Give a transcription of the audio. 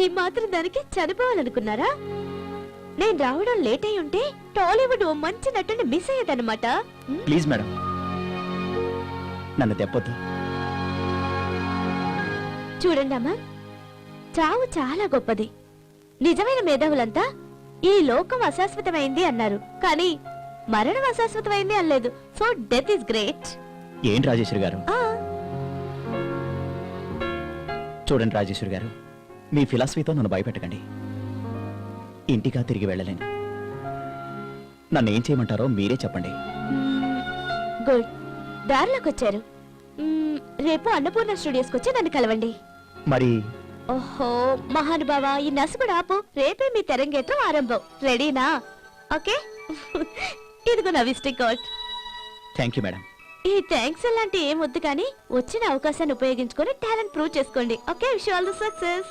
ఈ మాత్రం దానికి చనిపోవాలనుకున్నారా? నేను రావడం లేట్ అయి ఉంటే టాలీవుడ్ ఓ మంచి నటుని మిస్ అయ్యేదన్నమాట. Please madam. నన్ను తెప్పొద్దు. చూడండి అమ్మా చావు చాలా గొప్పది. నిజమైన మేధావులంతా ఈ లోకం అశాశ్వతమైంది అన్నారు. కానీ మరణం అశాశ్వతమైంది అనలేదు. So death is great. ఏంటి రాజేశ్వరి గారు? చూడండి రాజేశ్వరి గారు. మీ ఫిలాసఫీతో నన్ను భయపెట్టకండి. ఇంటిగా తిరిగి వెళ్ళలేను. నన్ను ఏం చేయమంటారో మీరే చెప్పండి. గుడ్ దారిలోకి వచ్చారు మ్మ్, రేపు అన్నపూర్ణ స్టూడియోస్కి వచ్చి నన్ను కలవండి. మరి? ఓహో మహానుభావ ఈ నసుగుడు ఆపు. రేపే మీ తెరంగేట్రం ఆరంభం. రెడీనా? ఓకే? ఇదిగో నా visiting card. Thank you madam. ఈ థ్యాంక్స్ అలాంటి ఏం వద్దు కానీ వచ్చిన అవకాశాన్ని ఉపయోగించుకొని టాలెంట్ ప్రూవ్ చేసుకోండి. Okay wish all the success.